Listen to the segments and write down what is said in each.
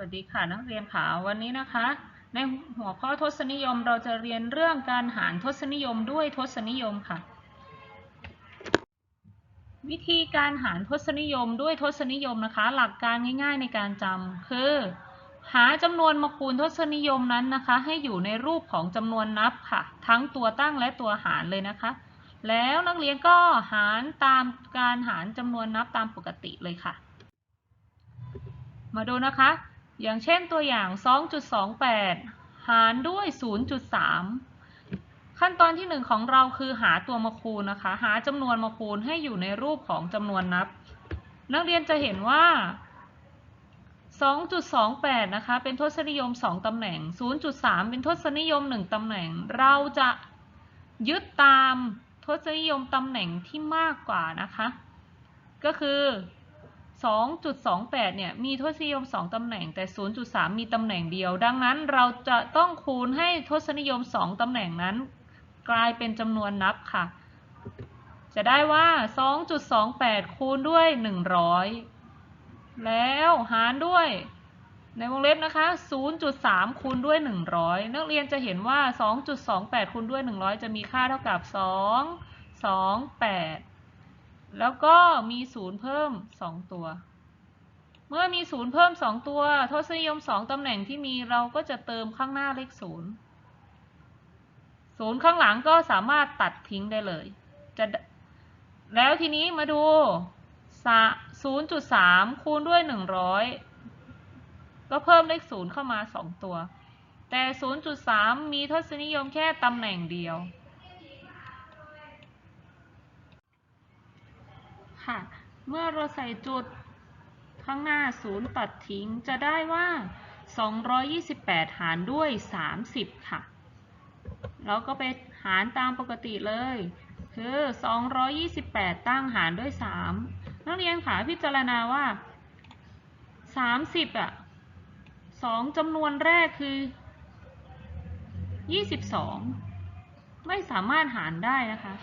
วัสดีค่ะนักเรียนค่ะวันนี้นะคะ ในหัวข้อทศนิยมเราจะเรียนเรื่องการหารทศนิยมด้วยทศนิยมค่ะ วิธีการหารทศนิยมด้วยทศนิยมนะคะ หลักการง่าย ๆ ในการจำคือ หาจำนวนมาคูณทศนิยมนั้นนะคะ ให้อยู่ในรูปของจำนวนนับค่ะ ทั้งตัวตั้งและตัวหารเลยนะคะ แล้วนักเรียนก็หารตามการหารจำนวนนับตามปกติเลยค่ะ มาดูนะคะ อย่างเช่นตัวอย่าง 2.28 หารด้วย 0.3 ขั้นตอนที่ 1 ของเราคือหาตัวมาคูณนะคะ หาจำนวนมาคูณให้อยู่ในรูปของจำนวนนับ นักเรียนจะเห็นว่า 2.28 นะคะ เป็นทศนิยม 2 ตำแหน่ง 0.3 เป็นทศนิยม 1 ตำแหน่ง เราจะยึดตามทศนิยมตำแหน่งที่มากกว่านะคะ ก็คือ 2.28 เนี่ย มีทศนิยม 2 ตำแหน่ง แต่ 0.3 มีตำแหน่งเดียว ดังนั้นเราจะต้องคูณให้ทศนิยม 2 ตำแหน่งนั้น กลายเป็นจำนวนนับค่ะ จะได้ว่า 2.28 คูณด้วย 100 แล้วหารด้วย ในวงเล็บนะคะ 0.3 คูณด้วย 100 นักเรียนจะเห็นว่า 2.28 คูณด้วย 100 จะมีค่าเท่ากับ 2 2 8 แล้วก็มีศูนย์เพิ่ม 2 ตัว เมื่อมีศูนย์เพิ่ม 2 ตัวทศนิยม 2ตำแหน่งที่มีเราก็จะเติมข้างหน้าเลขศูนย์ศูนย์ข้างหลังก็สามารถตัดทิ้งได้เลย จะแล้วทีนี้มาดู 0.3 คูณด้วย 100 ก็เพิ่มเลขศูนย์เข้ามา 2 ตัว แต่ 0.3 มีทศนิยมแค่ตำแหน่งเดียว ค่ะ เมื่อเราใส่จุดข้างหน้าศูนย์ตัดทิ้งจะได้ว่า 228 หารด้วย 30 ค่ะเราก็ไปหารตามปกติเลย คือ 228 ตั้งหารด้วย 3 นักเรียนค่ะพิจารณาว่า 30อะ2จำนวนแรกคือ 22 ไม่สามารถหารได้นะคะ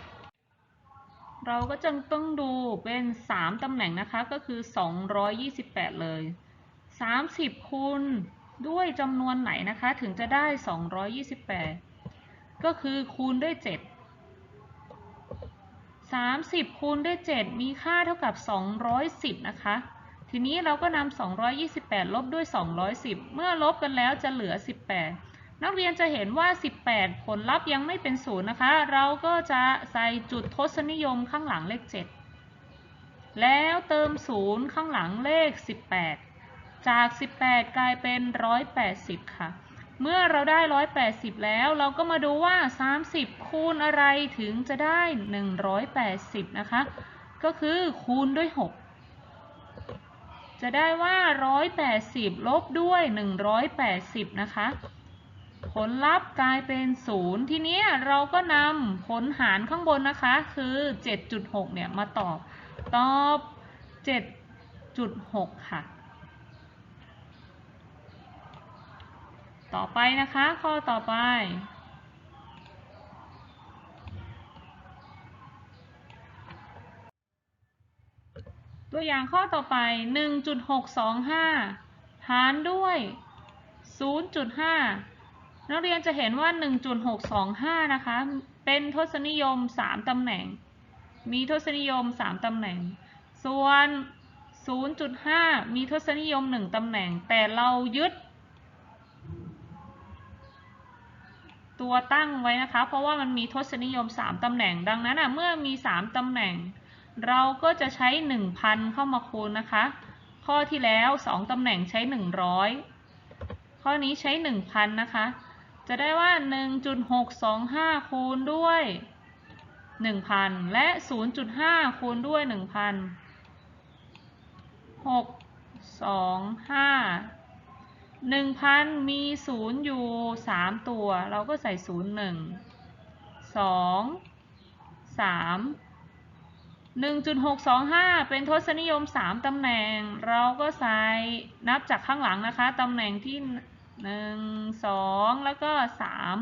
เราก็จะต้องดูเป็น 3 ตำแหน่งนะคะก็คือ 228 เลย 30 คูณด้วยจำนวนไหนนะคะถึงจะได้ 228 ก็คือคูณด้วย 7 30 คูณด้วย 7 มีค่าเท่ากับ 210 นะคะ ทีนี้เราก็นำ228 ลบด้วย 210 เมื่อลบกันแล้วจะเหลือ 18 นักเรียนจะเห็นว่า 18 ผลลัพธ์ยังไม่เป็นศูนย์นะคะ เราก็จะใส่จุดทศนิยมข้างหลังเลข 7 แล้วเติมศูนย์ข้างหลังเลข 18 จาก 18 กลายเป็น 180 ค่ะ เมื่อเราได้ 180 แล้วเราก็มาดูว่า 30 คูณอะไรถึงจะได้ 180 นะคะ ก็คือคูณด้วย 6จะได้ว่า 180 ลบด้วย 180 นะคะ ผลลัพธ์กลายเป็น 0 ทีนี้เราก็นำผลหารข้างบนนะคะ คือ 7.6 เนี่ย มาตอบ ตอบ 7.6 ค่ะ ต่อไปนะคะ ข้อต่อไป ตัวอย่างข้อต่อไป 1.625 หารด้วย 0.5 นักเรียนจะเห็นว่า 1.625 นะคะ เป็นทศนิยม 3 ตำแหน่ง มีทศนิยม 3 ตำแหน่ง ส่วน 0.5 มีทศนิยม 1 ตำแหน่ง แต่เรายึด ตัวตั้งไว้นะคะ เพราะว่ามันมีทศนิยม 3 ตำแหน่ง ดังนั้นอะ เมื่อมี 3 ตำแหน่ง เราก็จะใช้ 1,000 เข้ามาคูณนะคะ ข้อที่แล้ว 2 ตำแหน่งใช้ 100 ข้อนี้ใช้ 1,000 นะคะ จะได้ว่า 1.625 คูณด้วย 1,000 และ 0.5 คูณด้วย 1,000 6 2 5 1,000 มี 0 อยู่ 3 ตัว เราก็ใส่ 0 1 2 3 1.625 เป็นทศนิยม 3 ตำแหน่ง เราก็ใส่นับจากข้างหลังนะคะ ตำแหน่งที่ หนึ่งสองแล้วก็สาม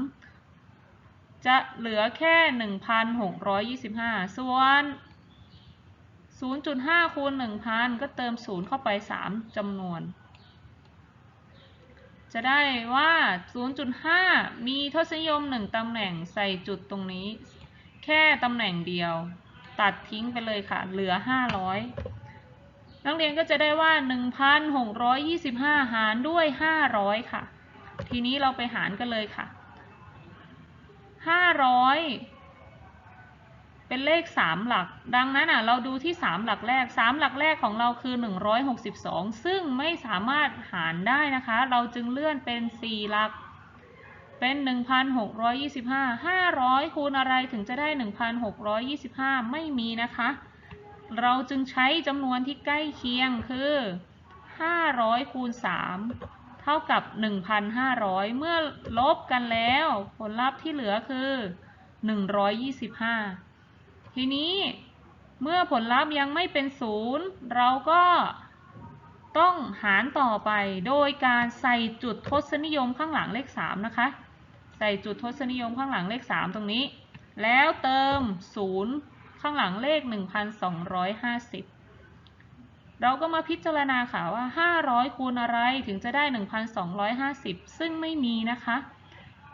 จะเหลือแค่หนึ่งพันหกร้อยยี่สิบห้าส่วนศูนย์จุดห้าคูณหนึ่งพันก็เติมศูนย์เข้าไปสามจำนวน จะได้ว่าศูนย์จุดห้ามีทศนิยมหนึ่งตำแหน่งใส่จุดตรงนี้ แค่ตำแหน่งเดียว ตัดทิ้งไปเลยค่ะ เหลือห้าร้อย นักเรียนก็จะได้ว่า 1,625 หารด้วย 500 ค่ะ ทีนี้เราไปหารกันเลยค่ะ 500 เป็นเลข 3 หลัก ดังนั้นอะเราดูที่ 3 หลักแรก 3 หลักแรกของเราคือ 162 ซึ่งไม่สามารถหารได้นะคะ เราจึงเลื่อนเป็น 4 หลัก เป็น 1,625 500 คูณอะไรถึงจะได้ 1,625 ไม่มีนะคะ เราจึงใช้จำนวนที่ใกล้เคียงคือ 500คูณ3เท่ากับ 1,500 เมื่อลบกันแล้ว ผลลัพธ์ที่เหลือคือ 125 ทีนี้เมื่อผลลัพธ์ยังไม่เป็นศูนย์เราก็ต้องหารต่อไปโดยการใส่จุดทศนิยมข้างหลังเลข 3 นะคะ ใส่จุดทศนิยมข้างหลังเลข 3 ตรงนี้ แล้วเติม 0 ข้างหลังเลข 1,250 เราก็มาพิจารณาค่ะว่า 500 คูณอะไรถึงจะได้ 1,250 ซึ่งไม่มีนะคะ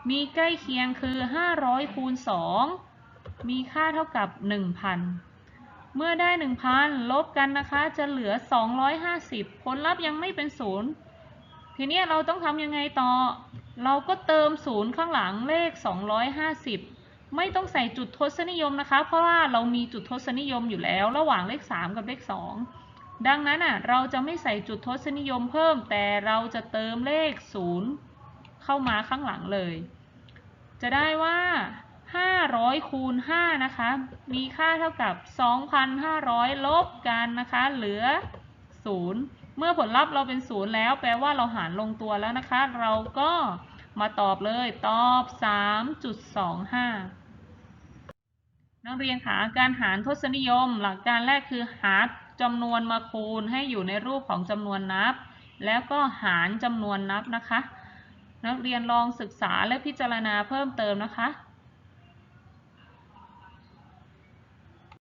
มีใกล้เคียงคือ 500 คูณ 2 มีค่าเท่ากับ 1,000 เมื่อได้ 1,000 ลบกันนะคะ จะเหลือ 250 ผลลัพธ์ยังไม่เป็นศูนย์ทีนี้เราต้องทำยังไงต่อ เราก็เติมศูนย์ข้างหลังเลข 250 ไม่ต้องใส่จุดทศนิยมนะคะ เพราะว่าเรามีจุดทศนิยมอยู่แล้ว ระหว่างเลข 3 กับเลข 2 ดังนั้นอะเราจะไม่ใส่จุดทศนิยมเพิ่ม แต่เราจะเติมเลข 0 เข้ามาข้างหลังเลย จะได้ว่า 500 คูณ 5 นะคะ มีค่าเท่ากับ 2,500 ลบกันนะคะ เหลือ 0 เมื่อผลลัพธ์เราเป็น 0 แล้ว แปลว่าเราหารลงตัวแล้วนะคะ เราก็มาตอบเลย ตอบ 3.25 นักเรียนคะการหารทศนิยม หลักการแรกคือหาจำนวนมาคูณให้อยู่ในรูปของจำนวนนับ แล้วก็หารจำนวนนับนะคะ นักเรียนลองศึกษาและพิจารณาเพิ่มเติมนะคะ